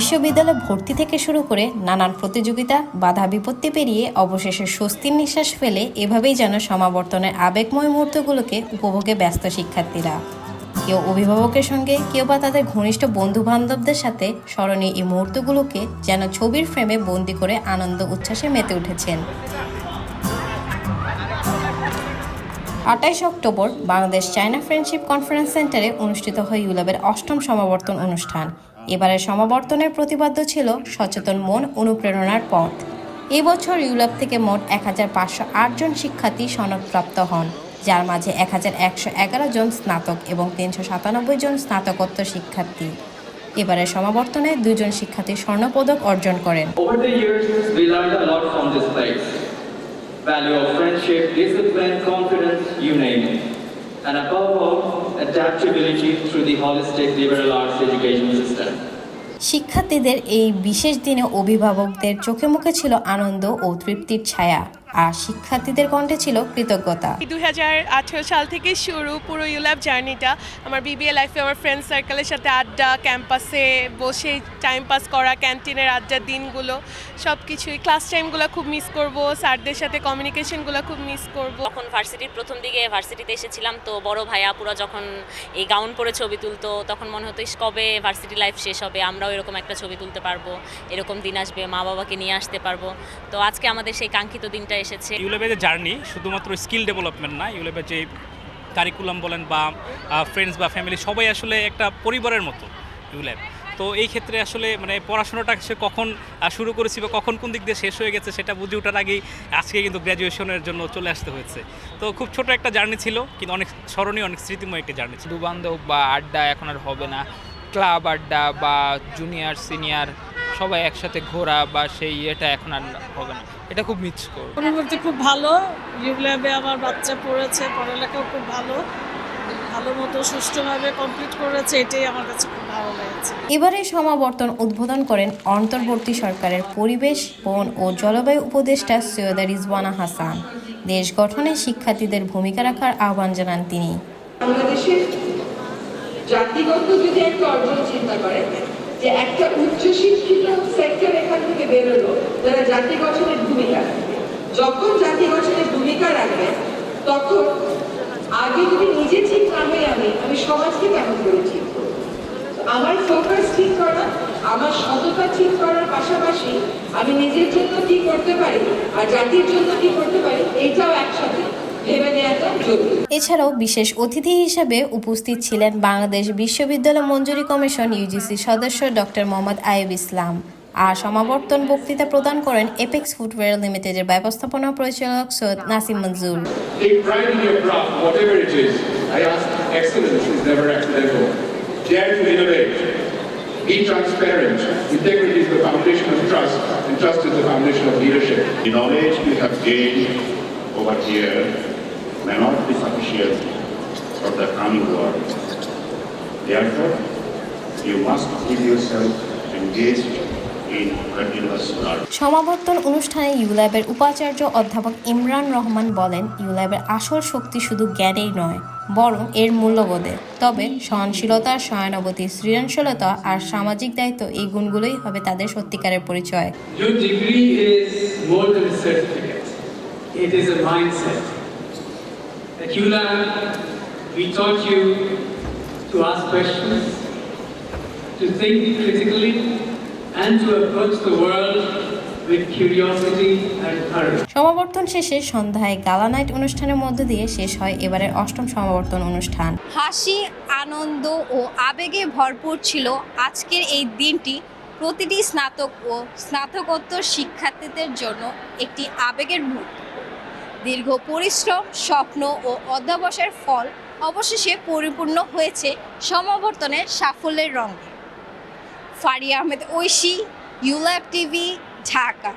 বিশ্ববিদ্যালয়ে ভর্তি থেকে শুরু করে নানান প্রতিযোগিতা, বাধা বিপত্তি পেরিয়ে অবশেষে স্বস্তির নিঃশ্বাস ফেলে এভাবেই যেন সমাবর্তনের আবেগময় মুহূর্তগুলোকে উপভোগে ব্যস্ত শিক্ষার্থীরা। কেউ অভিভাবকের সঙ্গে, কেউ বা তাদের ঘনিষ্ঠ বন্ধু বান্ধবদের সাথে স্মরণীয় এই মুহূর্তগুলোকে যেন ছবির ফ্রেমে বন্দি করে আনন্দ উচ্ছ্বাসে মেতে উঠেছেন। আটাইশ October Bangladesh China friendship conference সেন্টারে অনুষ্ঠিত হয় ইউলাবের অষ্টম সমাবর্তন অনুষ্ঠান। এবারের সমাবর্তনের প্রতিপাদ্য ছিল সচেতন মন, অনুপ্রেরণার পথ। এবছর ইউরোপ থেকে মোট এক হাজার জন শিক্ষার্থী সনদপ্রাপ্ত হন, যার মাঝে এক হাজার একশো এগারো জন স্নাতক এবং তিনশো সাতানব্বই জন স্নাতকোত্তর শিক্ষার্থী। এবারের সমাবর্তনে দুজন শিক্ষার্থী স্বর্ণপদক অর্জন করেন। শিক্ষার্থীদের এই বিশেষ দিনে অভিভাবকদের চোখে মুখে ছিল আনন্দ ও তৃপ্তির ছায়া। আর শিক্ষার্থীদের কণ্ঠে ছিল কৃতজ্ঞতা। দুই হাজার আঠেরো সাল থেকে শুরু পুরো ইউল্যাব জার্নিটা। আমার বিবিএ লাইফে আমার ফ্রেন্ড সার্কেলের সাথে আড্ডা ক্যাম্পাসে বসে টাইম পাস করা ক্যান্টিনের আড্ডার দিনগুলো সব কিছুই ক্লাস টাইমগুলো খুব মিস করব স্যারদের সাথে কমিউনিকেশনগুলো খুব মিস করব। তখন ভার্সিটির প্রথম দিকে ভার্সিটিতে এসেছিলাম তো বড় ভাইয়া পুরো যখন এই গাউন পরে ছবি তুলতো তখন মনে হতো কবে ভার্সিটি লাইফ শেষ হবে? আমরাও এরকম একটা ছবি তুলতে পারব। এরকম দিন আসবে মা বাবাকে নিয়ে আসতে পারব। তো আজকে আমাদের সেই কাঙ্ক্ষিত দিনটা এসেছে। ইউলেবের জার্নি শুধুমাত্র স্কিল ডেভেলপমেন্ট না ইউলেবের যে কারিকুলাম বলেন বা ফ্রেন্ডস বা ফ্যামিলি সবাই আসলে একটা পরিবারের মতো ইউলেব। তো এই ক্ষেত্রে আসলে মানে পড়াশোনাটা সে কখন শুরু করেছি বা কখন কোন দিক দিয়ে শেষ হয়ে গেছে সেটা বুঝে ওঠার আগেই আজকে কিন্তু গ্র্যাজুয়েশনের জন্য চলে আসতে হয়েছে। তো খুব ছোট একটা জার্নি ছিল কিন্তু অনেক স্মরণীয় অনেক স্মৃতিময় একটা জার্নি ছিল। বন্ধু বান্ধব বা আড্ডা এখন আর হবে না। ক্লাব আড্ডা বা জুনিয়র সিনিয়র সবাই একসাথে ঘোরা বা সেই ইয়েটা এখন আর হবে না। এটা খুব মিস করব। অনুভূতি খুব ভালো। ইউল্যাবে আমার বাচ্চা পড়েছে পড়ালেখাও খুব ভালো। ভালো মতো সুষ্ঠুভাবে কমপ্লিট করেছে এটাই আমার কাছে খুব ভালো লেগেছে। এবারে সমাবর্তন উদ্বোধন করেন অন্তর্বর্তী সরকারের পরিবেশ বন ও জলবায়ু উপদেষ্টা সৈয়দা রিজওয়ানা হাসান। দেশ গঠনে শিক্ষার্থীদের ভূমিকা রাখার আহ্বান জানান তিনি। বাংলাদেশের জাতিগত যদি একটা অর্জন চিন্তা করেন যে একটা উচ্চশিক্ষিত সেক্টর এখান থেকে বেরোলো, যারা জাতি গঠনের ভূমিকা যখন জাতি গঠনের ভূমিকা রাখবে, তখন আগে যদি নিজে ঠিক না হই আমি আমি সমাজকে কেমন করে ঠিক আমার ফোকাস ঠিক করা, আমার সততা ঠিক করার পাশাপাশি আমি নিজের জন্য কি করতে পারি, আর জাতির জন্য কি করতে পারি, এইটাও একসাথে এছাড়াও বিশেষ অতিথি হিসেবে উপস্থিত ছিলেন বাংলাদেশ বিশ্ববিদ্যালয় মঞ্জুরি কমিশন ইউজিসি সদস্য ডক্টর মোহাম্মদ আয়ুব ইসলাম আর সমাবর্তন বক্তৃতা প্রদান করেন এপেক্স ফুটওয়্যার লিমিটেডের ব্যবস্থাপনা পরিচালক সৈয়দ নাসিম মঞ্জুর। may not be sufficient for the coming world. Therefore, you must keep yourself engaged. সমাবর্তন অনুষ্ঠানে ইউলাইবের উপাচার্য অধ্যাপক ইমরান রহমান বলেন ইউল্যাবের আসল শক্তি শুধু জ্ঞানেই নয় বরং এর মূল্যবোধে তবে সহনশীলতা সহানুভূতি সৃজনশীলতা আর সামাজিক দায়িত্ব এই গুণগুলোই হবে তাদের সত্যিকারের পরিচয় At ULAM, we taught you to ask questions, to think critically, and to approach the world with curiosity and courage. সমাবর্তন শেষে সন্ধ্যায় গালা নাইট অনুষ্ঠানের মধ্য দিয়ে শেষ হয় এবারের অষ্টম সমাবর্তন অনুষ্ঠান হাসি আনন্দ ও আবেগে ভরপুর ছিল আজকের এই দিনটি প্রতিটি স্নাতক ও স্নাতকোত্তর শিক্ষার্থীদের জন্য একটি আবেগের মুহূর্ত দীর্ঘ পরিশ্রম, স্বপ্ন ও অধ্যাবসের ফল অবশেষে পরিপূর্ণ হয়েছে সমাবর্তনের সাফল্যের রঙে। Faria Ahmed Oishi ULAB TV, Dhaka.